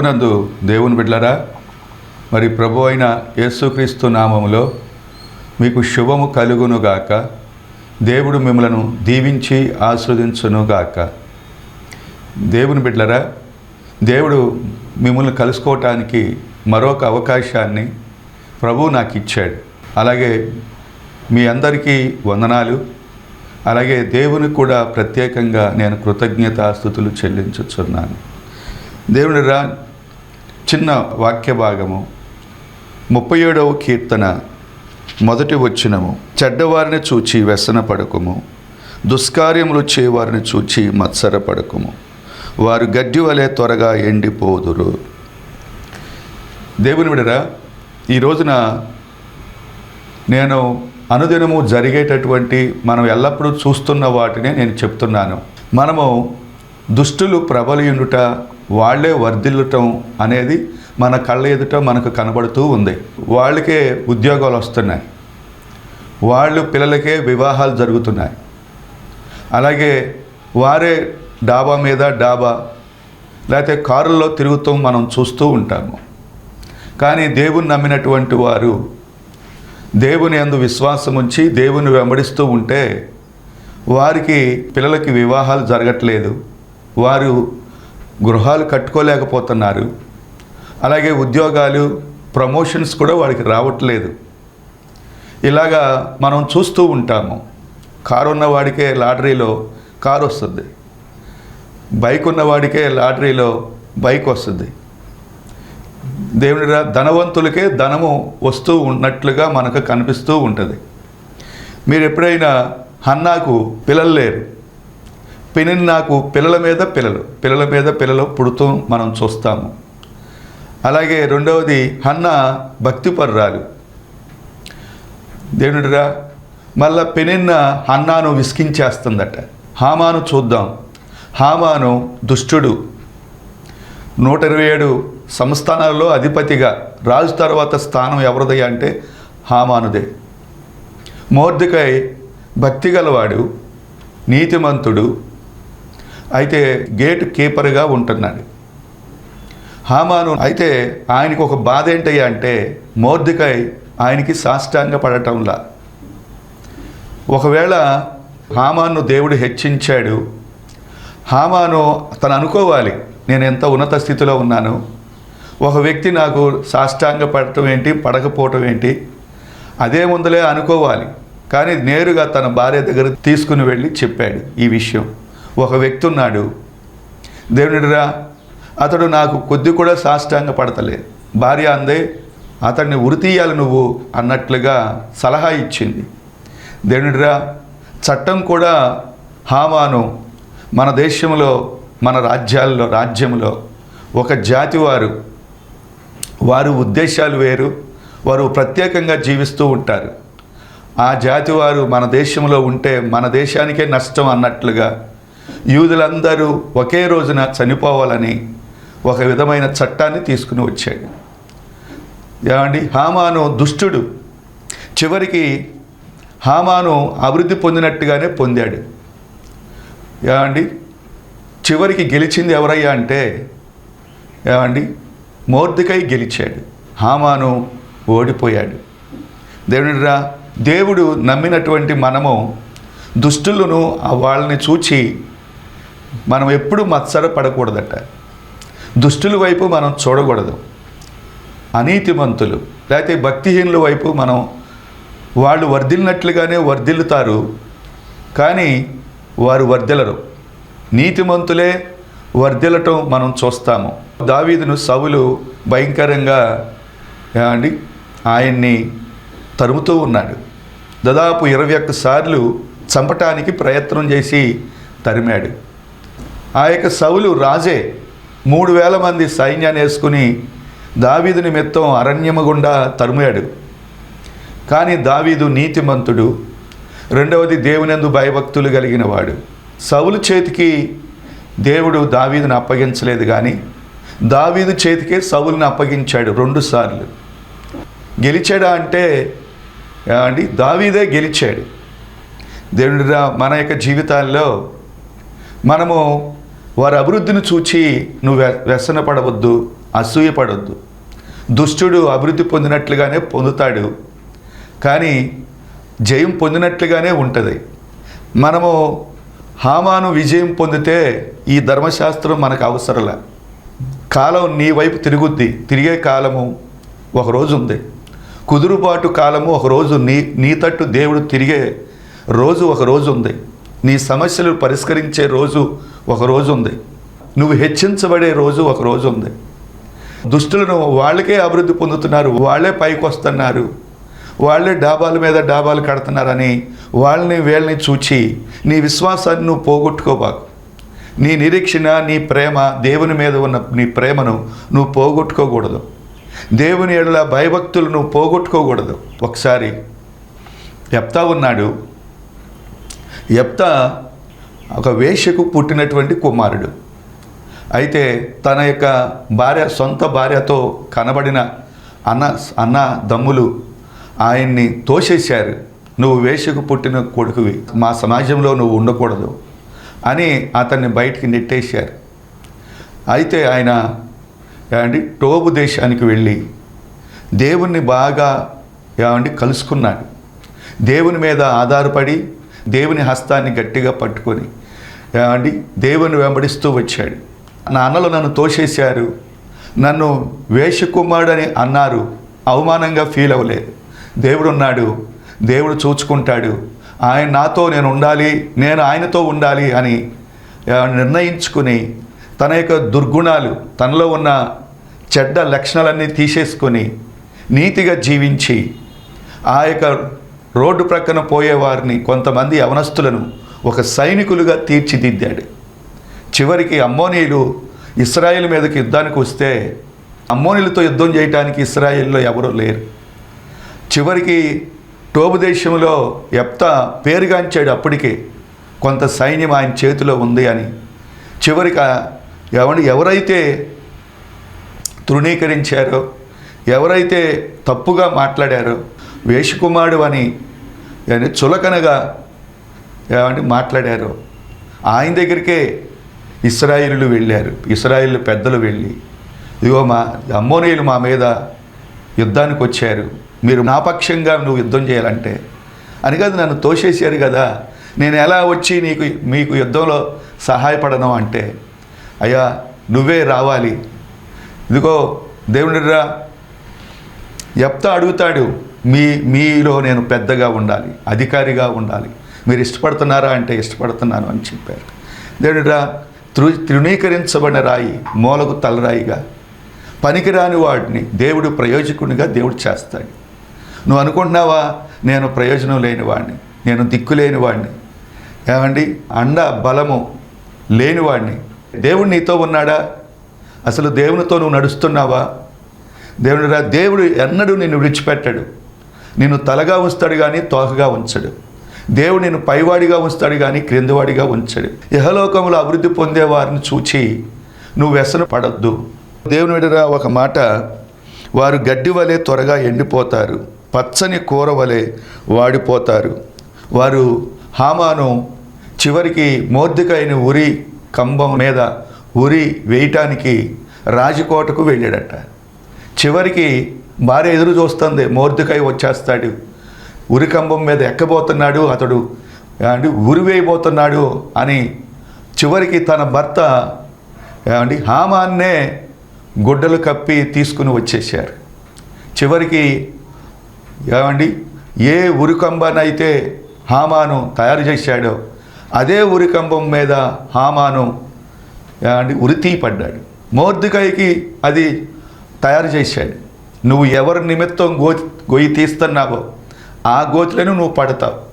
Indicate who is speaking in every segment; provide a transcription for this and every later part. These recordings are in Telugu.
Speaker 1: ప్రభునందు దేవుని బిడ్లరా మరి ప్రభు అయిన యేసుక్రీస్తు నామములో మీకు శుభము కలుగునుగాక దేవుడు మిమ్మలను దీవించి ఆస్వాదించునుగాక దేవుని బిడ్డలరా దేవుడు మిమ్మల్ని కలుసుకోవటానికి మరొక అవకాశాన్ని ప్రభు నాకు ఇచ్చాడు అలాగే మీ అందరికీ వందనాలు. అలాగే దేవునికి కూడా ప్రత్యేకంగా నేను కృతజ్ఞతాస్థుతులు చెల్లించుచున్నాను. దేవుని రా చిన్న వాక్య భాగము ముప్పై ఏడవ కీర్తన మొదటి వచ్చినము చెడ్డవారిని చూచి వ్యసన పడకము. దుష్కార్యములు చేయవారిని చూచి మత్సర పడకము. వారు గడ్డి వలె త్వరగా ఎండిపోదురు. దేవుని విడరా ఈ రోజున నేను అనుదినము జరిగేటటువంటి మనం ఎల్లప్పుడూ చూస్తున్న వాటినే నేను చెప్తున్నాను. మనము దుష్టులు ప్రబలియుండుట వాళ్ళే వర్ధిల్లటం అనేది మన కళ్ళ ఎదుట మనకు కనబడుతూ ఉంది. వాళ్ళకే ఉద్యోగాలు వస్తున్నాయి. వాళ్ళు పిల్లలకే వివాహాలు జరుగుతున్నాయి. అలాగే వారే డాబా మీద డాబా లేకపోతే కారుల్లో తిరుగుతూ మనం చూస్తూ ఉంటాము. కానీ దేవుని నమ్మినటువంటి వారు దేవుని అందు విశ్వాసం ఉంచి దేవుని వెంబడిస్తూ ఉంటే వారికి పిల్లలకి వివాహాలు జరగట్లేదు. వారు గృహాలు కట్టుకోలేకపోతున్నారు. అలాగే ఉద్యోగాలు ప్రమోషన్స్ కూడా వాడికి రావట్లేదు. ఇలాగా మనం చూస్తూ ఉంటాము. కారు ఉన్నవాడికే లాటరీలో కారు వస్తుంది. బైక్ ఉన్నవాడికే లాటరీలో బైక్ వస్తుంది. దేవుడిరా ధనవంతులకే ధనము వస్తూ ఉన్నట్లుగా మనకు కనిపిస్తూ ఉంటుంది. మీరు ఎప్పుడైనా హన్నాకు పిల్లలు లేరు. పెనిన్నాకు పిల్లల మీద పిల్లలు పిల్లల మీద పిల్లలు పుడుతూ మనం చూస్తాము. అలాగే రెండవది హన్న భక్తిపర్రాలు. దేవుడిరా మళ్ళా పెనిన్న హన్నాను విసికించేస్తుందట హామాను చూద్దాం. హామాను దుష్టుడు. నూట ఇరవై ఏడు సంస్థానాలలో అధిపతిగా రాజు తర్వాత స్థానం ఎవరిదే అంటే హామానుదే. మోర్దికై భక్తి గలవాడు నీతిమంతుడు అయితే గేట్ కీపర్గా ఉంటున్నాడు హామాను అయితే ఆయనకు ఒక బాధ ఏంటయ్యా అంటే మోర్దికై ఆయనకి సాష్టాంగ పడటంలా. ఒకవేళ హామాను దేవుడు హెచ్చించాడు హామాను తను అనుకోవాలి నేను ఎంత ఉన్నత స్థితిలో ఉన్నాను ఒక వ్యక్తి నాకు సాష్టాంగ పడటం ఏంటి పడకపోవటం ఏంటి అదే ముందులే అనుకోవాలి. కానీ నేరుగా తన భార్య దగ్గర తీసుకుని వెళ్ళి చెప్పాడు ఈ విషయం. ఒక వ్యక్తి ఉన్నాడు. దేవునిరా అతడు నాకు కొద్ది కూడా సాష్టాంగ పడతలేదు భార్య అందే అతన్ని ఉరితీయాలి నువ్వు అన్నట్లుగా సలహా ఇచ్చింది. దేవునిరా చట్టం కూడా హామాను మన దేశంలో మన రాజ్యాల్లో రాజ్యంలో ఒక జాతి వారు వారు ఉద్దేశాలు వేరు వారు ప్రత్యేకంగా జీవిస్తూ ఉంటారు. ఆ జాతి వారు మన దేశంలో ఉంటే మన దేశానికే నష్టం అన్నట్లుగా యూదులందరూ ఒకే రోజున చనిపోవాలని ఒక విధమైన చట్టాన్ని తీసుకుని వచ్చాడు. ఏమండి? హామాను దుష్టుడు. చివరికి హామాను అభివృద్ధి పొందినట్టుగానే పొందాడు. ఏమండి? చివరికి గెలిచింది ఎవరయ్యా అంటే ఏమండి? మోర్దికై గెలిచాడు. హామాను ఓడిపోయాడు. దేవుడిరా దేవుడు నమ్మినటువంటి మనము దుష్టులను వాళ్ళని చూచి మనం ఎప్పుడు మత్సర పడకూడదట. దుష్టుల వైపు మనం చూడకూడదు. అనీతిమంతులు లేకపోతే భక్తిహీనుల వైపు మనం వాళ్ళు వర్ధిల్లినట్లుగానే వర్ధిల్లుతారు. కానీ వారు వర్ధిలరు నీతిమంతులే వర్ధిల్లటం మనం చూస్తాము. దావీదును సవులు భయంకరంగా అండి ఆయన్ని తరుముతూ ఉన్నాడు. దాదాపు ఇరవై ఒక్క సార్లు చంపటానికి ప్రయత్నం చేసి తరిమాడు. ఆ యొక్క సవులు రాజే మూడు వేల మంది సైన్యాన్ని వేసుకుని దావీదు నిమిత్తం అరణ్యము గుండా తరిమాడు. కానీ దావీదు నీతిమంతుడు రెండవది దేవునందు భయభక్తులు కలిగిన వాడు. సౌలు చేతికి దేవుడు దావీదును అప్పగించలేదు కానీ దావీదు చేతికే సౌలుని అప్పగించాడు రెండుసార్లు గెలిచాడా అంటే అండి దావీదే గెలిచాడు. దేవుడిరా మన యొక్క జీవితాల్లో మనము వారి అభివృద్ధిని చూచి నువ్వు వ్యసన వ్యసనపడవద్దు అసూయపడవద్దు దుష్టుడు అభివృద్ధి పొందినట్లుగానే పొందుతాడు. కానీ జయం పొందినట్లుగానే ఉంటుంది. మనము హామాను విజయం పొందితే ఈ ధర్మశాస్త్రం మనకు అవసరంలా. కాలం నీ వైపు తిరుగుద్ది. తిరిగే కాలము ఒకరోజు ఉంది. కుదురుబాటు కాలము ఒకరోజు నీ నీ తట్టు దేవుడు తిరిగే రోజు ఒక రోజు ఉంది. నీ సమస్యలు పరిష్కరించే రోజు ఒక రోజు ఉంది. నువ్వు హెచ్చించబడే రోజు ఒక రోజు ఉంది. దుష్టులను వాళ్ళకే అభివృద్ధి పొందుతున్నారు వాళ్ళే పైకి వస్తున్నారు. వాళ్ళే డాబాల మీద డాబాలు కడుతున్నారని వాళ్ళని వీళ్ళని చూచి నీ విశ్వాసాన్ని నువ్వు పోగొట్టుకోబాకు. నీ నిరీక్షణ నీ ప్రేమ దేవుని మీద ఉన్న నీ ప్రేమను నువ్వు పోగొట్టుకోకూడదు. దేవుని ఎడల భయభక్తులు నువ్వు పోగొట్టుకోకూడదు. ఒకసారి చెప్తా ఉన్నాడు ఎప్తా ఒక వేష్యకు పుట్టినటువంటి కుమారుడు. అయితే తన యొక్క భార్య సొంత భార్యతో కనబడిన అన్న అన్న దమ్ములు ఆయన్ని తోసేశారు. నువ్వు వేషకు పుట్టిన కొడుకువి మా సమాజంలో నువ్వు ఉండకూడదు అని అతన్ని బయటికి నెట్టేశారు. అయితే ఆయన ఏమండి టోబు దేశానికి వెళ్ళి దేవుణ్ణి బాగా ఏమండి కలుసుకున్నాడు. దేవుని మీద ఆధారపడి దేవుని హస్తాన్ని గట్టిగా పట్టుకొని అండి దేవుని వెంబడిస్తూ వచ్చాడు. నా అన్నలు నన్ను తోసేశారు. నన్ను వేషకుమారుడని అన్నారు. అవమానంగా ఫీల్ అవ్వలేదు. దేవుడు ఉన్నాడు దేవుడు చూచుకుంటాడు. ఆయన నాతో నేను ఉండాలి నేను ఆయనతో ఉండాలి అని నిర్ణయించుకుని తన యొక్క దుర్గుణాలు తనలో ఉన్న చెడ్డ లక్షణాలన్నీ తీసేసుకొని నీతిగా జీవించి ఆ యొక్క రోడ్డు ప్రక్కన పోయేవారిని కొంతమంది అవనస్తులను ఒక సైనికులుగా తీర్చిదిద్దాడు. చివరికి అమ్మోనీయులు ఇస్రాయేల్ మీదకి యుద్ధానికి వస్తే అమ్మోనీలతో యుద్ధం చేయడానికి ఇస్రాయేల్లో ఎవరూ లేరు. చివరికి టోబు దేశంలో ఎప్త పేరుగాంచాడు అప్పటికే కొంత సైన్యం ఆయన చేతిలో ఉంది అని. చివరికి ఎవరి ఎవరైతే తృణీకరించారో ఎవరైతే తప్పుగా మాట్లాడారో వేషకుమారుడు అని చులకనగా ఏమంటే మాట్లాడారు. ఆయన దగ్గరికే ఇస్రాయిలు వెళ్ళారు. ఇస్రాయిల్ పెద్దలు వెళ్ళి ఇదిగో మా అమ్మోనీయులు మా మీద యుద్ధానికి వచ్చారు. మీరు నా పక్షంగా నువ్వు యుద్ధం చేయాలంటే. అని కాదు నన్ను తోసేసారు కదా. నేను ఎలా వచ్చి నీకు మీకు యుద్ధంలో సహాయపడను అంటే అయ్యా నువ్వే రావాలి. ఇదిగో దేవుడిరా ఎప్త అడుగుతాడు. మీ మీలో నేను పెద్దగా ఉండాలి అధికారిగా ఉండాలి. మీరు ఇష్టపడుతున్నారా అంటే ఇష్టపడుతున్నాను అని చెప్పారు. దేవుడిరా త్రు తృణీకరించబడిన రాయి మూలకు తలరాయిగా. పనికిరాని వాడిని దేవుడు ప్రయోజకునిగా దేవుడు చేస్తాడు. నువ్వు అనుకుంటున్నావా? నేను ప్రయోజనం లేని వాడిని నేను దిక్కు లేని వాడిని. ఏమండి? అండ బలము లేనివాడిని దేవుడు నీతో ఉన్నాడా? అసలు దేవునితో నువ్వు నడుస్తున్నావా? దేవుడు రా దేవుడు ఎన్నడూ నిన్ను విడిచిపెట్టాడు. నిన్ను తలగా ఉంచుతాడు కానీ తోకగా ఉంచడు. దేవుడు నేను పైవాడిగా ఉంచుతాడు కానీ క్రిందవాడిగా ఉంచడు. యహలోకంలో అభివృద్ధి పొందే వారిని చూచి నువ్వు వ్యసన పడద్దు. దేవుని విడరా ఒక మాట వారు గడ్డి వలె త్వరగా ఎండిపోతారు పచ్చని కూర వలె వాడిపోతారు. వారు హామాను చివరికి మోర్దికైన ఉరి కంబం మీద ఉరి వేయటానికి రాజకోటకు వెళ్ళాడట. చివరికి భార్య ఎదురు చూస్తుంది మోర్దుకాయ వచ్చేస్తాడు. ఉరికంబం మీద ఎక్కబోతున్నాడు అతడు. అంటే ఉరివేయబోతున్నాడు అని చివరికి తన భర్త అండి హామాన్నే గుడ్డలు కప్పి తీసుకుని వచ్చేసారు చివరికి ఏమండి ఏ ఉరికంబానైతే హామాను తయారు చేశాడో అదే ఉరికంబం మీద హామాను ఏమండి ఉరితీ పడ్డాడు మోర్దుకాయకి అది తయారు చేశాడు. నువ్వు ఎవరి నిమిత్తం గో గొయ్యి తీస్తున్నావో ఆ గోతులను నువ్వు పడతావు.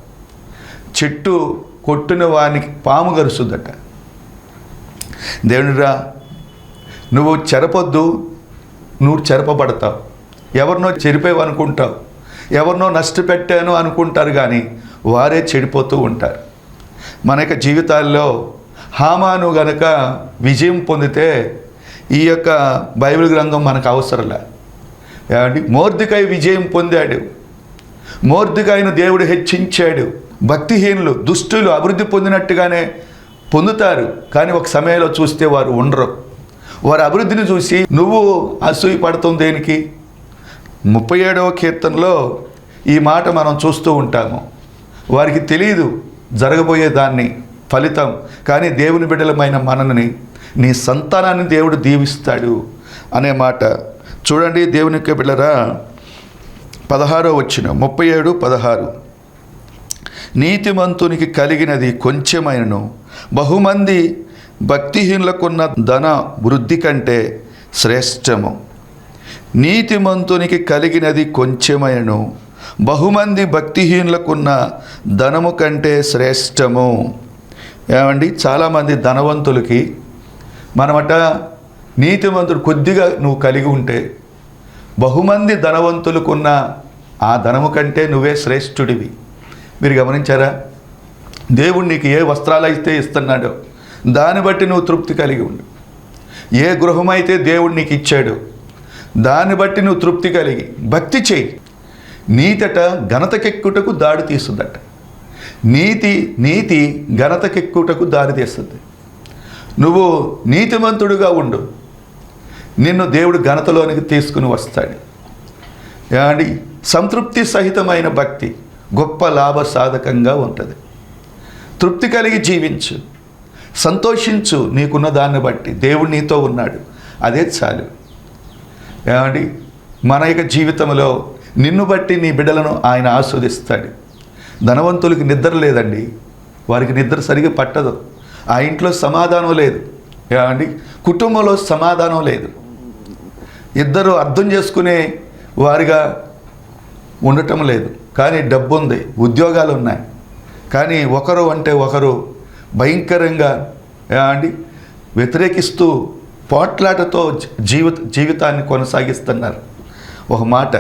Speaker 1: చెట్టు కొట్టిన వానికి పాము గరుస్తుందట. దేవునిరా నువ్వు చెరపొద్దు నువ్వు చెరపబడతావు. ఎవరినో చెరిపోయావు అనుకుంటావు. ఎవరినో నష్టపెట్టాను అనుకుంటారు కానీ వారే చెడిపోతూ ఉంటారు. మన యొక్క జీవితాల్లో హామాను గనక విజయం పొందితే ఈ యొక్క బైబిల్ గ్రంథం మనకు అవసరంలే. ఏమండి? మోర్దికాయ విజయం పొందాడు. మోర్దికాయను దేవుడు హెచ్చించాడు. భక్తిహీనులు దుష్టులు అభివృద్ధి పొందినట్టుగానే పొందుతారు. కానీ ఒక సమయంలో చూస్తే వారు ఉండరు. వారి అభివృద్ధిని చూసి నువ్వు అసూయ పడుతుంది దేనికి? ముప్పై ఏడవ కీర్తనలో ఈ మాట మనం చూస్తూ ఉంటాము. వారికి తెలియదు జరగబోయే దాన్ని ఫలితం. కానీ దేవుని బిడ్డలమైన మనల్ని నీ సంతానాన్ని దేవుడు దీవిస్తాడు అనే మాట చూడండి దేవుని యొక్క బిళ్ళరా పదహారో వచ్చిన ముప్పై ఏడు పదహారు. నీతిమంతునికి కలిగినది కొంచెమైనను బహుమంది భక్తిహీనులకున్న ధన వృద్ధి కంటే శ్రేష్టము. నీతిమంతునికి కలిగినది కొంచెమైనను బహుమంది భక్తిహీనులకున్న ధనము కంటే శ్రేష్టము. ఏమండి? చాలామంది ధనవంతులకి మనమట నీతిమంతుడు కొద్దిగా నువ్వు కలిగి ఉంటే బహుమంది ధనవంతులకున్న ఆ ధనము కంటే నువ్వే శ్రేష్ఠుడివి. మీరు గమనించారా? దేవుడు నీకు ఏ వస్త్రాలు అయితే ఇస్తున్నాడో దాన్ని బట్టి నువ్వు తృప్తి కలిగి ఉండు. ఏ గృహమైతే దేవుడు నీకు ఇచ్చాడు దాన్ని బట్టి నువ్వు తృప్తి కలిగి భక్తి చేయి. నీతట ఘనతకెక్కుటకు దాడి తీస్తుందట. నీతి నీతి ఘనతకెక్కుటకు దారి తీస్తుంది. నువ్వు నీతిమంతుడుగా ఉండు. నిన్ను దేవుడు ఘనతలోనికి తీసుకుని వస్తాడు. ఏమండి? సంతృప్తి సహితమైన భక్తి గొప్ప లాభ సాధకంగా ఉంటుంది. తృప్తి కలిగి జీవించు. సంతోషించు నీకున్న దాన్ని బట్టి. దేవుడు నీతో ఉన్నాడు. అదే చాలు. ఏమండి? మన యొక్క జీవితంలో నిన్ను బట్టి నీ బిడ్డలను ఆయన ఆస్వాదిస్తాడు. ధనవంతులకి నిద్ర లేదండి. వారికి నిద్ర సరిగా పట్టదు. ఆ ఇంట్లో సమాధానం లేదు. ఏమండి? కుటుంబంలో సమాధానం లేదు. ఇద్దరు అర్థం చేసుకునే వారిగా ఉండటం లేదు. కానీ డబ్బు ఉంది ఉద్యోగాలు ఉన్నాయి కానీ ఒకరు అంటే ఒకరు భయంకరంగా అండి వ్యతిరేకిస్తూ పోట్లాటతో జీవిత జీవితాన్ని కొనసాగిస్తున్నారు. ఒక మాట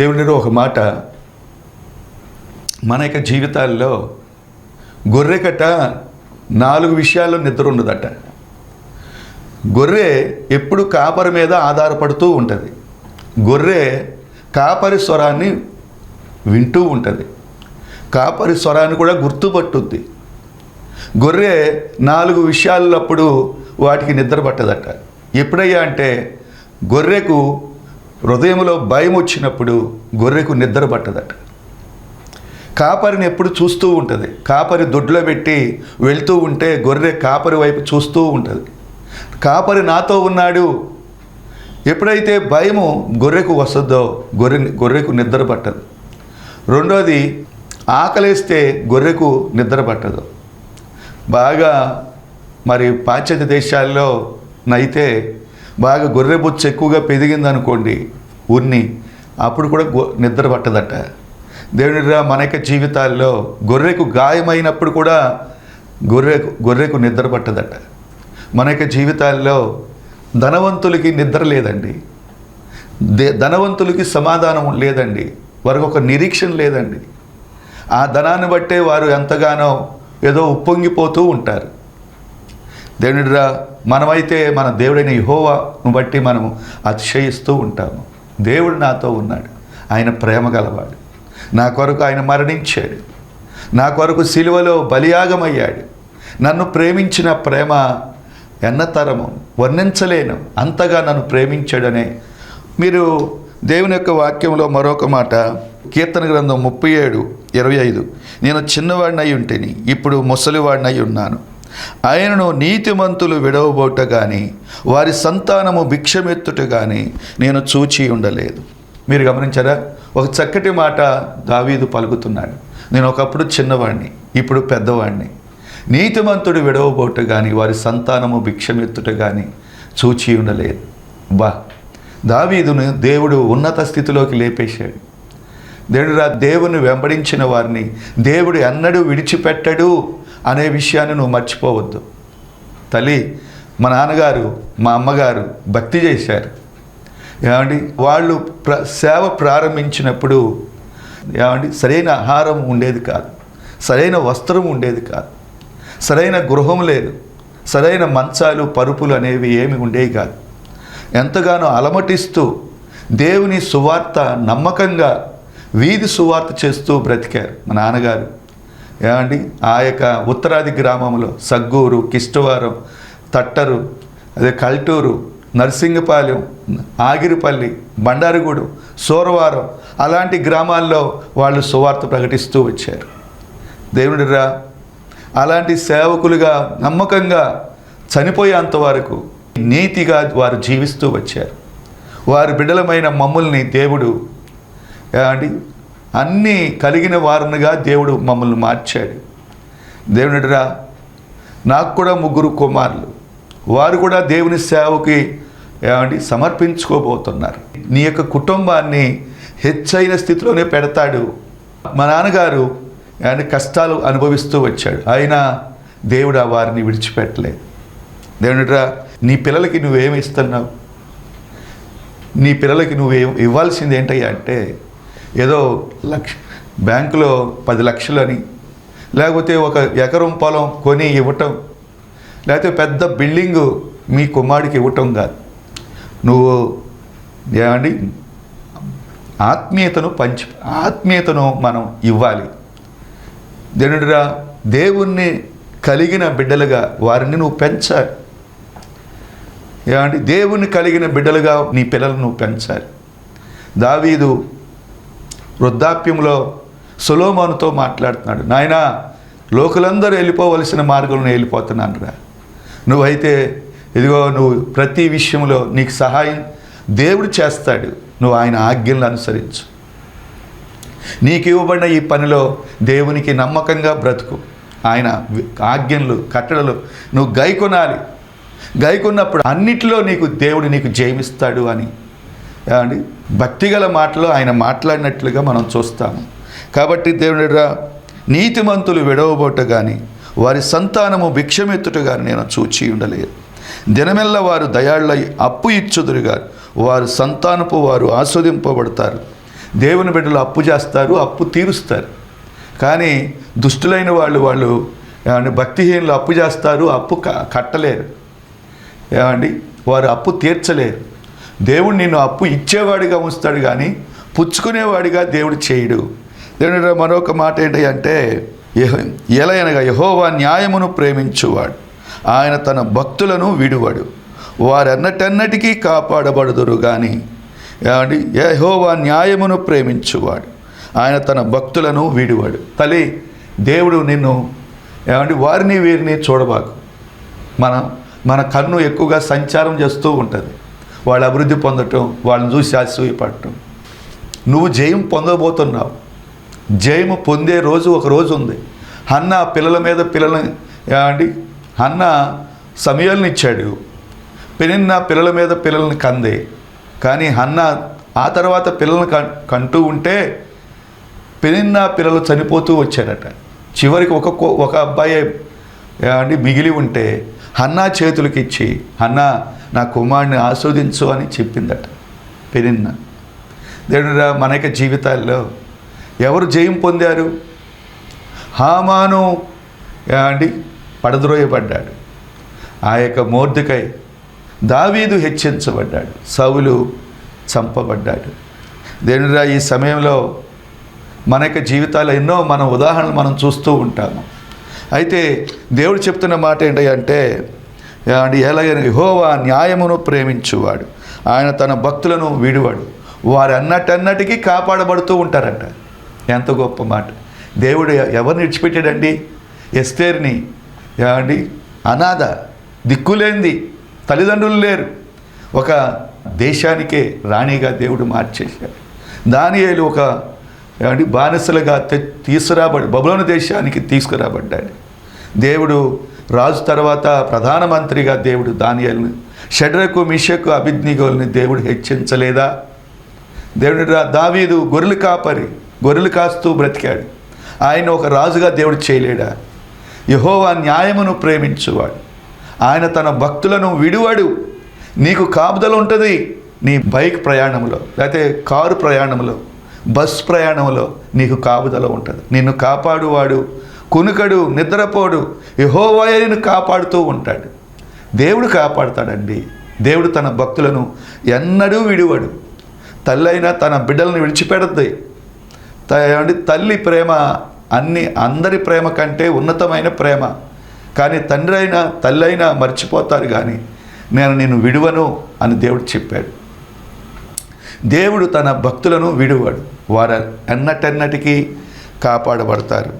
Speaker 1: దేవుడిలో ఒక మాట మన యొక్క జీవితాల్లో గొర్రెకట నాలుగు విషయాల్లో నిద్ర ఉండదట. గొర్రె ఎప్పుడు కాపరి మీద ఆధారపడుతూ ఉంటుంది. గొర్రె కాపరి స్వరాన్ని వింటూ ఉంటుంది. కాపరి స్వరాన్ని కూడా గుర్తుపట్టుద్ది. గొర్రె నాలుగు విషయాలప్పుడు వాటికి నిద్ర పట్టదట. ఎప్పుడయ్యా అంటే గొర్రెకు హృదయంలో భయం వచ్చినప్పుడు గొర్రెకు నిద్ర పట్టదట. కాపరిని ఎప్పుడు చూస్తూ ఉంటుంది. కాపరి దొడ్లో పెట్టి వెళ్తూ ఉంటే గొర్రె కాపరి వైపు చూస్తూ ఉంటుంది. కాపరి నాతో ఉన్నాడు. ఎప్పుడైతే భయము గొర్రెకు వస్తుందో గొర్రె గొర్రెకు నిద్ర పట్టదు. రెండోది ఆకలేస్తే గొర్రెకు నిద్ర పట్టదు. బాగా మరి పాశ్చాత్య దేశాల్లో నైతే బాగా గొర్రె బొచ్చు ఎక్కువగా పెరిగిందనుకోండి ఉన్ని అప్పుడు కూడా నిద్ర పట్టదట. దేవునిరా మన యొక్క జీవితాల్లో గొర్రెకు గాయమైనప్పుడు కూడా గొర్రెకు గొర్రెకు నిద్ర పట్టదట. మన యొక్క జీవితాల్లో ధనవంతులకి నిద్ర లేదండి. దే ధనవంతులకి సమాధానం లేదండి. వారికి ఒక నిరీక్షణ లేదండి. ఆ ధనాన్ని బట్టే వారు ఎంతగానో ఏదో ఉప్పొంగిపోతూ ఉంటారు. దేవుడిరా మనమైతే మన దేవుడైన యహోవాను బట్టి మనము అతిశయిస్తూ ఉంటాము. దేవుడు నాతో ఉన్నాడు. ఆయన ప్రేమ గలవాడు. నా కొరకు ఆయన మరణించాడు. నా కొరకు సిలువలో బలియాగమయ్యాడు. నన్ను ప్రేమించిన ప్రేమ ఎన్నతరము వర్ణించలేను. అంతగా నన్ను ప్రేమించాడనే. మీరు దేవుని యొక్క వాక్యంలో మరొక మాట కీర్తన గ్రంథం ముప్పై ఏడు ఇరవై ఐదు. నేను చిన్నవాడినై ఉంటేని ఇప్పుడు ముసలివాడినై ఉన్నాను. ఆయనను నీతిమంతులు విడవబోట కానీ వారి సంతానము భిక్షమెత్తుట కానీ నేను చూచి ఉండలేదు. మీరు గమనించారా? ఒక చక్కటి మాట దావీదు పలుకుతున్నాడు. నేను ఒకప్పుడు చిన్నవాడిని ఇప్పుడు పెద్దవాడిని. నీతిమంతుడు విడవబోట కానీ వారి సంతానము భిక్షమెత్తుట కానీ చూచి ఉండలేదు. బా దావీదును దేవుడు ఉన్నత స్థితిలోకి లేపేశాడు. దేవుడు రా దేవుని వెంబడించిన వారిని దేవుడు ఎన్నడూ విడిచిపెట్టడు అనే విషయాన్ని నువ్వు మర్చిపోవద్దు. తల్లి మా నాన్నగారు మా అమ్మగారు భక్తి చేశారు. ఏమండి? వాళ్ళు ప్ర సేవ ప్రారంభించినప్పుడు ఏమండి? సరైన ఆహారం ఉండేది కాదు. సరైన వస్త్రం ఉండేది కాదు. సరైన గృహం లేదు. సరైన మంచాలు పరుపులు అనేవి ఏమి ఉండేవి కాదు. ఎంతగానో అలమటిస్తూ దేవుని సువార్త నమ్మకంగా వీధి సువార్త చేస్తూ బ్రతికారు మా నాన్నగారు. ఏమండి? ఆ యొక్క ఉత్తరాది గ్రామంలో సగ్గూరు కిష్టవారం తట్టరు అదే కల్టూరు నర్సింగపాలెం ఆగిరిపల్లి బండారుగూడు సోరవారం అలాంటి గ్రామాల్లో వాళ్ళు సువార్త ప్రకటిస్తూ వచ్చారు. దేవుడిరా అలాంటి సేవకులుగా నమ్మకంగా చనిపోయేంత వరకు నీతిగా వారు జీవిస్తూ వచ్చారు. వారి బిడ్డలమైన మమ్మల్ని దేవుడు అంటే అన్నీ కలిగిన వారినిగా దేవుడు మమ్మల్ని మార్చాడు. దేవునిడిరా నాకు కూడా ముగ్గురు కుమారులు. వారు కూడా దేవుని సేవకి ఏమండి సమర్పించుకోబోతున్నారు. నీ యొక్క కుటుంబాన్ని హెచ్చైన స్థితిలోనే పెడతాడు. మా నాన్నగారు ఆయన కష్టాలు అనుభవిస్తూ వచ్చాడు. అయినా దేవుడు ఆ వారిని విడిచిపెట్టలేదు దేవుడిరా నీ పిల్లలకి నువ్వేమి ఇస్తున్నావు? నీ పిల్లలకి నువ్వు ఇవ్వాల్సింది ఏంటయ్యా అంటే ఏదో లక్ష బ్యాంకులో పది లక్షలని లేకపోతే ఒక ఎకరం పొలం కొని ఇవ్వటం లేకపోతే పెద్ద బిల్డింగు మీ కుమారుడికి ఇవ్వటం కాదు. నువ్వు ఏమండి? ఆత్మీయతను పంచి ఆత్మీయతను మనం ఇవ్వాలి. దేవుడిరా దేవుణ్ణి కలిగిన బిడ్డలుగా వారిని నువ్వు పెంచాలి. ఏమంటే దేవుని కలిగిన బిడ్డలుగా నీ పిల్లలను నువ్వు పెంచాలి. దావీదు వృద్ధాప్యంలో సులోమానుతో మాట్లాడుతున్నాడు. నాయన లోకులందరూ వెళ్ళిపోవలసిన మార్గంలో వెళ్ళిపోతున్నాను రా. నువ్వైతే ఇదిగో నువ్వు ప్రతి విషయంలో నీకు సహాయం దేవుడు చేస్తాడు. నువ్వు ఆయన ఆజ్ఞలను అనుసరించు. నీకు ఇవ్వబడిన ఈ పనిలో దేవునికి నమ్మకంగా బ్రతుకు. ఆయన ఆజ్ఞలు కట్టడలు నువ్వు గైకొనాలి. గైకున్నప్పుడు అన్నిటిలో నీకు దేవుడు నీకు జయమిస్తాడు అని. అండి భక్తిగల మాటలో ఆయన మాట్లాడినట్లుగా మనం చూస్తాము. కాబట్టి దేవుడు నీతిమంతులు విడవబోట కానీ వారి సంతానము భిక్షమెత్తుట కానీ నేను చూచి ఉండలేదు దినమెల్ల వారు దయాళ్ళ అప్పు ఇచ్చుదురుగా వారు సంతానపు వారు ఆస్వాదింపబడతారు. దేవుని బిడ్డలు అప్పు చేస్తారు అప్పు తీరుస్తారు. కానీ దుష్టులైన వాళ్ళు వాళ్ళు ఏమండి భక్తిహీనులు అప్పు చేస్తారు అప్పు కట్టలేరు. ఏమండి వారు అప్పు తీర్చలేరు. దేవుడు నిన్ను అప్పు ఇచ్చేవాడిగా ఉంచుతాడు కానీ పుచ్చుకునేవాడిగా దేవుడు చేయడు. దేవుడు మరొక మాట ఏంటి అంటే ఎలయనగా యహోవా న్యాయమును ప్రేమించువాడు. ఆయన తన భక్తులను విడువడు. వారన్నటన్నటికీ కాపాడబడుదురు కానీ ఏమండి? యహోవా న్యాయమును ప్రేమించువాడు. ఆయన తన భక్తులను వీడువాడు. తల్లి దేవుడు నిన్ను ఏమండి? వారిని వీరిని చూడబాకు. మన మన కన్ను ఎక్కువగా సంచారం చేస్తూ ఉంటుంది. వాళ్ళు అభివృద్ధి పొందటం వాళ్ళని చూసి ఆశ్చర్యపడటం. నువ్వు జయం పొందబోతున్నావు. జయము పొందే రోజు ఒక రోజు ఉంది. అన్న పిల్లల మీద పిల్లలని ఏమండి? అన్న సమయాలను ఇచ్చాడు. పెనిన్న పిల్లల మీద పిల్లల్ని కందే. కానీ హన్న ఆ తర్వాత పిల్లల్ని కంటూ ఉంటే పెనిన్న పిల్లలు చనిపోతూ వచ్చారట. చివరికి ఒక కో- ఒక అబ్బాయి ఏమండి మిగిలి ఉంటే హన్నా చేతులకి ఇచ్చి హన్నా నా కుమారుని ఆస్వాదించు అని చెప్పిందట పెనిన్న. దేవుడురా మన యొక్క జీవితాల్లో ఎవరు జయం పొందారు? హామాను అండి పడద్రోయబడ్డాడు. ఆ యొక్క మోర్దికై దావీదు హెచ్చించబడ్డాడు సౌలు చంపబడ్డాడు. దేవునిరా ఈ సమయంలో మన యొక్క జీవితాల్లో ఎన్నో మన ఉదాహరణలు మనం చూస్తూ ఉంటాము. అయితే దేవుడు చెప్తున్న మాట ఏంటి అంటే ఎలాగైనా యెహోవా న్యాయమును ప్రేమించువాడు. ఆయన తన భక్తులను వీడువాడు. వారు అన్నట్టన్నటికీ కాపాడబడుతూ ఉంటారంట. ఎంత గొప్ప మాట. దేవుడు ఎవరిని విడిచిపెట్టాడండి? ఎస్తేర్ని. ఏమండి? అనాథ దిక్కులేంది. తల్లిదండ్రులు లేరు. ఒక దేశానికే రాణిగా దేవుడు మార్చేశాడు. దానియేలు ఒక బానిసలుగా తీసుకురాబడి బబులోని దేశానికి తీసుకురాబడ్డాడు. దేవుడు రాజు తర్వాత ప్రధానమంత్రిగా దేవుడు దానియేలుని షడ్రకు మిషకు అభిజ్ఞగోల్ని దేవుడు హెచ్చించలేదా? దేవుడు దావీదు గొర్రెలు కాపరి గొర్రెలు కాస్తూ బ్రతికాడు. ఆయన ఒక రాజుగా దేవుడు చేయలేడా? యహోవా న్యాయమును ప్రేమించువాడు. ఆయన తన భక్తులను విడివాడు. నీకు కాపుదల ఉంటుంది నీ బైక్ ప్రయాణంలో లేకపోతే కారు ప్రయాణంలో బస్ ప్రయాణంలో నీకు కాపుదల ఉంటుంది. నిన్ను కాపాడువాడు కునుకడు నిద్రపోడు. యహోవాయే నిన్ను కాపాడుతూ ఉంటాడు. దేవుడు కాపాడుతాడండి. దేవుడు తన భక్తులను ఎన్నడూ విడువడు. తల్లైనా తన బిడ్డలను విడిచిపెడద్ది. తల్లి ప్రేమ అన్ని అందరి ప్రేమ కంటే ఉన్నతమైన ప్రేమ. కానీ తండ్రి అయినా తల్లి అయినా మర్చిపోతారు కానీ నేను నేను విడువను అని దేవుడు చెప్పాడు. దేవుడు తన భక్తులను విడువాడు. వారు ఎన్నటెన్నటికీ కాపాడబడతారు.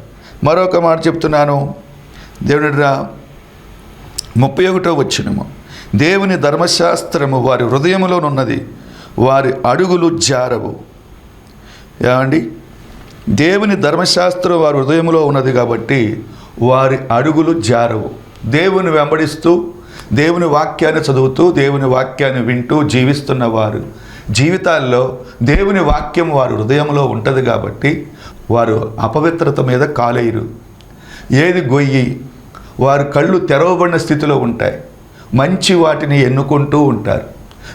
Speaker 1: మరొక మాట చెప్తున్నాను. దేవుడిరా ముప్పై ఒకటో వచ్చినము దేవుని ధర్మశాస్త్రము వారి హృదయములోనున్నది. వారి అడుగులు జారవు. ఏమండి? దేవుని ధర్మశాస్త్రం వారి హృదయంలో ఉన్నది కాబట్టి వారి అడుగులు జారవు. దేవుని వెంబడిస్తూ దేవుని వాక్యాన్ని చదువుతూ దేవుని వాక్యాన్ని వింటూ జీవిస్తున్న వారు. జీవితాల్లో దేవుని వాక్యం వారి హృదయంలో ఉంటుంది కాబట్టి వారు అపవిత్రత మీద కాలేరు. ఏది గొయ్యి వారు కళ్ళు తెరవబడిన స్థితిలో ఉంటాయి. మంచి వాటిని ఎన్నుకుంటూ ఉంటారు.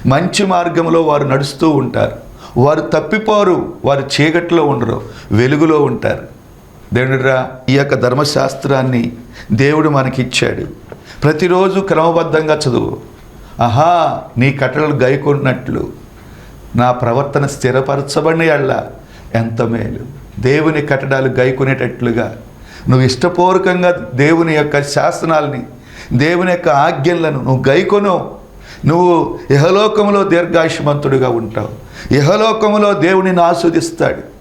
Speaker 1: మంచి మార్గంలో వారు నడుస్తూ ఉంటారు. వారు తప్పిపోరు వారు చీకట్లో ఉండరు వెలుగులో ఉంటారు. దేవుడిరా ఈ యొక్క ధర్మశాస్త్రాన్ని దేవుడు మనకిచ్చాడు. ప్రతిరోజు క్రమబద్ధంగా చదువు. ఆహా నీ కట్టడలు గైకొన్నట్లు. నా ప్రవర్తన స్థిరపరచబడిన అళ్ళ ఎంత మేలు. దేవుని కట్టడాలు గైకొనేటట్లుగా. నువ్వు ఇష్టపూర్వకంగా దేవుని యొక్క శాసనాలని దేవుని యొక్క ఆజ్ఞలను నువ్వు గైకొను. నువ్వు ఇహలోకములో దీర్ఘాయుష్మంతుడిగా ఉంటావు. ఇహలోకములో దేవుడిని ఆస్వాదిస్తాడు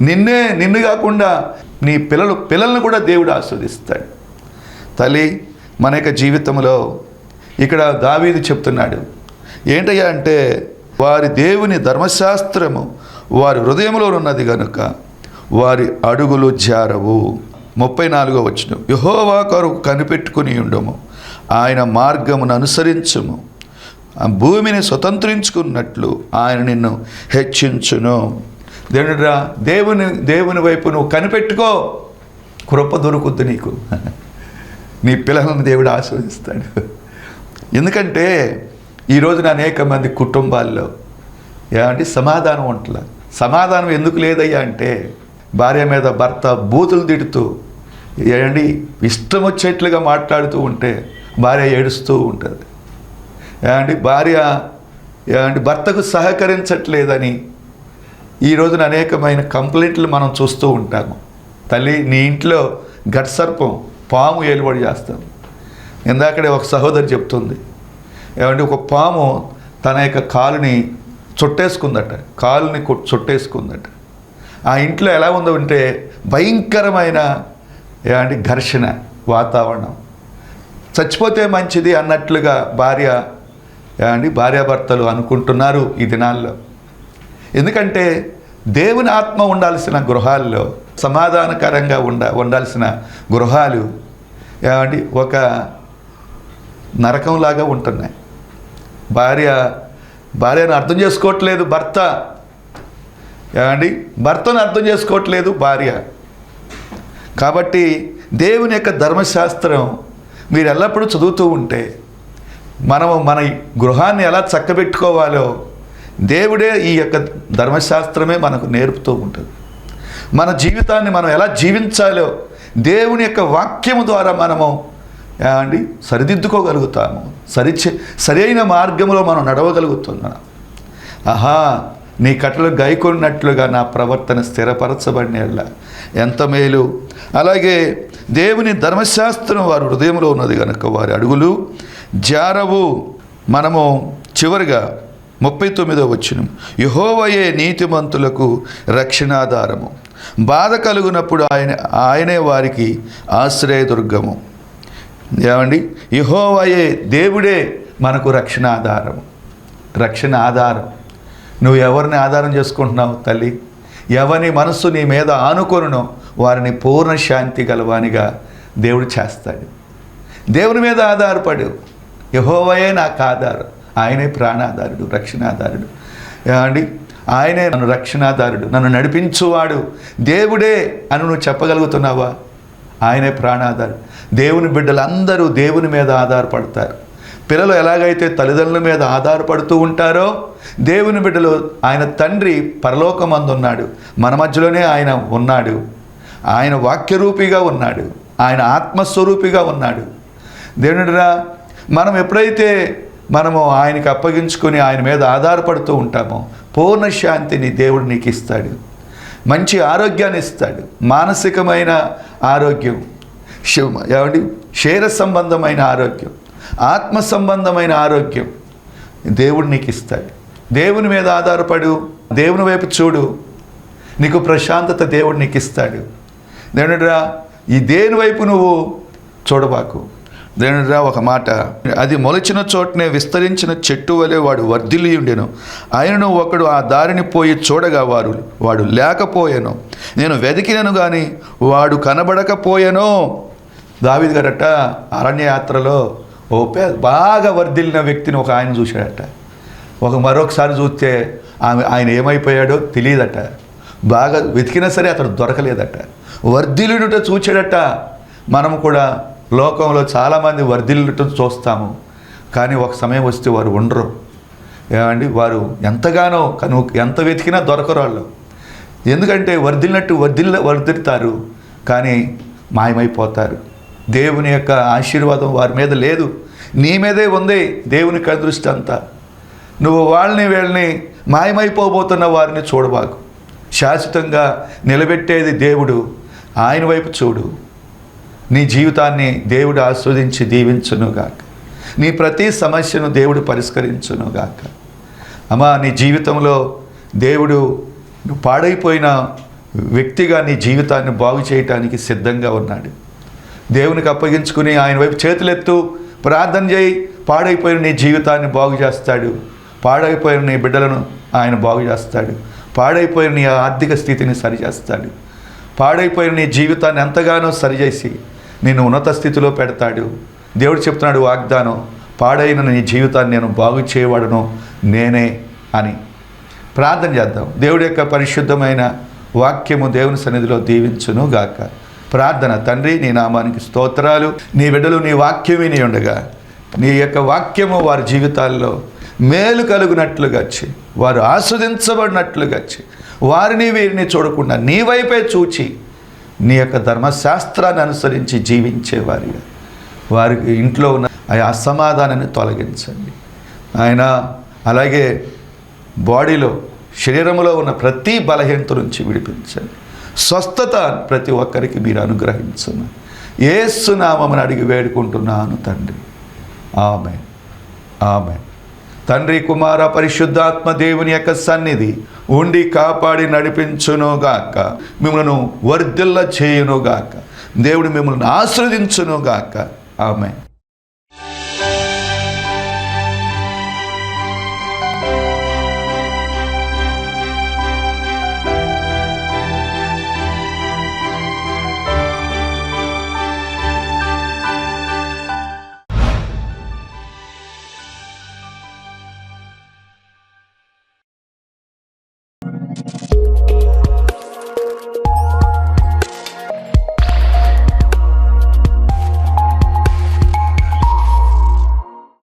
Speaker 1: నిన్నే నిన్ను కాకుండా నీ పిల్లలు పిల్లల్ని కూడా దేవుడు ఆస్వాదిస్తాడు. తల్లి మన యొక్క జీవితంలో ఇక్కడ దావీది చెప్తున్నాడు. ఏంటయ్యా అంటే వారి దేవుని ధర్మశాస్త్రము వారి హృదయంలో ఉన్నది కనుక వారి అడుగులు జారవు. ముప్పై నాలుగో వచ్చిన యహోవా కొరకు కనిపెట్టుకుని ఉండము. ఆయన మార్గమును అనుసరించము. భూమిని స్వతంత్రించుకున్నట్లు ఆయన నిన్ను హెచ్చించును. దేవుడురా దేవుని దేవుని వైపు నువ్వు కనిపెట్టుకో. కృప దొరుకుద్ది నీకు. నీ పిల్లలను దేవుడు ఆస్వాదిస్తాడు ఎందుకంటే ఈరోజున రోజున అనేక మంది కుటుంబాల్లో ఏమంటే సమాధానం ఉంటల. సమాధానం ఎందుకు లేదయ్యా అంటే భార్య మీద భర్త బూతులు తిడుతూ ఏమండి ఇష్టం వచ్చేట్లుగా మాట్లాడుతూ ఉంటే భార్య ఏడుస్తూ ఉంటుంది. ఏమండి భార్య ఏమంటే భర్తకు సహకరించట్లేదని ఈ రోజున అనేకమైన కంప్లైంట్లు మనం చూస్తూ ఉంటాము. తల్లి నీ ఇంట్లో ఘట్సర్పం పాము ఏలుబడి చేస్తుంది. ఇందాకడే ఒక సహోదరి చెప్తుంది. ఏమంటే ఒక పాము తన యొక్క కాలుని చుట్టేసుకుందట కాలుని చుట్టేసుకుందట. ఆ ఇంట్లో ఎలా ఉందో అంటే భయంకరమైన ఏమంటే ఘర్షణ వాతావరణం. చచ్చిపోతే మంచిది అన్నట్లుగా భార్య ఏమండి భార్యాభర్తలు అనుకుంటున్నారు ఈ దినాల్లో. ఎందుకంటే దేవుని ఆత్మ ఉండాల్సిన గృహాల్లో సమాధానకరంగా ఉండ ఉండాల్సిన గృహాలు ఏమండి? ఒక నరకంలాగా ఉంటున్నాయి. భార్య భార్యను అర్థం చేసుకోవట్లేదు భర్త. ఏమండి? భర్తను అర్థం చేసుకోవట్లేదు భార్య. కాబట్టి దేవుని యొక్క ధర్మశాస్త్రం మీరు ఎల్లప్పుడూ చదువుతూ ఉంటే మనము మన గృహాన్ని ఎలా చక్కబెట్టుకోవాలో దేవుడే ఈ యొక్క ధర్మశాస్త్రమే మనకు నేర్పుతూ ఉంటుంది. మన జీవితాన్ని మనం ఎలా జీవించాలో దేవుని యొక్క వాక్యము ద్వారా మనము అండి సరిదిద్దుకోగలుగుతాము. సరిచే సరైన మార్గంలో మనం నడవగలుగుతున్నాం. ఆహా నీ కట్టలు గైకొన్నట్లుగా నా ప్రవర్తన స్థిరపరచబడిన ఎంత మేలు. అలాగే దేవుని ధర్మశాస్త్రం వారి హృదయంలో ఉన్నది కనుక వారి అడుగులు జారవు. మనము చివరిగా ముప్పై తొమ్మిదో వచ్చిన. యహోవయే నీతిమంతులకు రక్షణాధారము. బాధ కలుగునప్పుడు ఆయన ఆయనే వారికి ఆశ్రయదుర్గము. ఏమండి? యహోవయే దేవుడే మనకు రక్షణ ఆధారము రక్షణ ఆధారం నువ్వు ఎవరిని ఆధారం చేసుకుంటున్నావు తల్లి? ఎవరి మనస్సు నీ మీద ఆనుకొనునో వారిని పూర్ణ శాంతి గలవానిగా దేవుడు చేస్తాడు. దేవుని మీద ఆధారపడు. యహోవయే నాకు ఆధారం. ఆయనే ప్రాణాధారుడు రక్షణాధారుడు. అండి ఆయనే నన్ను రక్షణాధారుడు నన్ను నడిపించువాడు. దేవుడే అని నువ్వు చెప్పగలుగుతున్నావా? ఆయనే ప్రాణాధారుడు. దేవుని బిడ్డలందరూ దేవుని మీద ఆధారపడతారు. పిల్లలు ఎలాగైతే తల్లిదండ్రుల మీద ఆధారపడుతూ ఉంటారో దేవుని బిడ్డలు ఆయన తండ్రి పరలోకమందున్నాడు. మన మధ్యలోనే ఆయన ఉన్నాడు. ఆయన వాక్యరూపిగా ఉన్నాడు. ఆయన ఆత్మస్వరూపిగా ఉన్నాడు. దేవునిరా మనం ఎప్పుడైతే మనము ఆయనకి అప్పగించుకొని ఆయన మీద ఆధారపడుతూ ఉంటాము. పూర్ణ శాంతిని దేవుడు నీకు ఇస్తాడు మంచి ఆరోగ్యాన్ని ఇస్తాడు. మానసికమైన ఆరోగ్యం. శివ ఏమండి? శరీర సంబంధమైన ఆరోగ్యం. ఆత్మ సంబంధమైన ఆరోగ్యం దేవుడు నీకు ఇస్తాడు దేవుని మీద ఆధారపడు. దేవుని వైపు చూడు. నీకు ప్రశాంతత దేవుడు నీకు ఇస్తాడు దేవుడురా ఈ దేని వైపు నువ్వు చూడబాకు? దేవుడురా ఒక మాట? అది మొలచిన చోటనే విస్తరించిన చెట్టు వలె వాడు వర్ధిల్లి ఉండెను. ఆయనను ఒకడు ఆ దారిని పోయి చూడగా వారు వాడు లేకపోయాను. నేను వెతికినను కానీ వాడు కనబడకపోయాను. దావిద్ గారట అరణ్యయాత్రలో ఓ పే బాగా వర్ధిల్లిన వ్యక్తిని ఒక ఆయన చూశాడట. ఒక మరొకసారి చూస్తే ఆమె ఆయన ఏమైపోయాడో తెలియదట. బాగా వెతికినా సరే అతడు దొరకలేదట. వర్ధిల్లుట చూచాడట. మనము కూడా లోకంలో చాలామంది వర్ధిల్లుట చూస్తాము. కానీ ఒక సమయం వస్తే వారు ఉండరు. ఏమండి? వారు ఎంతగానో కను ఎంత వెతికినా దొరకరు వాళ్ళు. ఎందుకంటే వర్ధిల్లినట్టు వర్ధిల్ల వర్ధిల్తారు కానీ మాయమైపోతారు. దేవుని యొక్క ఆశీర్వాదం వారి మీద లేదు. నీ మీదే ఉంది దేవుని కదృష్టి అంతా. నువ్వు వాళ్ళని వీళ్ళని మాయమైపోబోతున్న వారిని చూడబాకు. శాశ్వతంగా నిలబెట్టేది దేవుడు. ఆయన వైపు చూడు. నీ జీవితాన్ని దేవుడు ఆస్వాదించి దీవించునుగాక. నీ ప్రతి సమస్యను దేవుడు పరిష్కరించునుగాక. అమ్మా నీ జీవితంలో దేవుడు పాడైపోయిన వ్యక్తిగా నీ జీవితాన్ని బాగు చేయటానికి సిద్ధంగా ఉన్నాడు. దేవునికి అప్పగించుకుని ఆయన వైపు చేతులెత్తు ప్రార్థన చేయి పాడైపోయిన నీ జీవితాన్ని బాగు చేస్తాడు. పాడైపోయిన నీ బిడ్డలను ఆయన బాగు చేస్తాడు. పాడైపోయిన నీ ఆర్థిక స్థితిని సరిచేస్తాడు. పాడైపోయిన నీ జీవితాన్ని ఎంతగానో సరిచేసి నిన్ను ఉన్నత స్థితిలో పెడతాడు. దేవుడు చెప్తున్నాడు వాగ్దానం పాడైన నీ జీవితాన్ని నేను బాగు చేయవాడను నేనే అని. ప్రార్థన చేద్దాం. దేవుడి యొక్క పరిశుద్ధమైన వాక్యము దేవుని సన్నిధిలో దీవించును గాక. ప్రార్థన తండ్రి నీ నామానికి స్తోత్రాలు. నీ బిడ్డలు నీ వాక్యం విని ఉండగా నీ యొక్క వాక్యము వారి జీవితాల్లో మేలు కలుగునట్లుగా వచ్చి వారు ఆస్వాదించబడినట్లుగా వచ్చి వారిని వీరిని చూడకుండా నీ వైపే చూచి నీ యొక్క ధర్మశాస్త్రాన్ని అనుసరించి జీవించేవారిగా వారికి ఇంట్లో ఉన్న ఆ అసమాధానాన్ని తొలగించండి. ఆయన అలాగే బాడీలో శరీరంలో ఉన్న ప్రతి బలహీనత నుంచి విడిపించండి. స్వస్థత ప్రతి ఒక్కరికి మీరు అనుగ్రహించున్న ఏసునామని అడిగి వేడుకుంటున్నాను తండ్రి. ఆమె ఆమె తండ్రి కుమార పరిశుద్ధాత్మ దేవుని యొక్క సన్నిధి ఉండి కాపాడి నడిపించునుగాక. మిమ్మల్ని వర్ధిల్ల చేయునుగాక దేవుడు మిమ్మల్ని ఆశ్రదించునుగాక ఆమె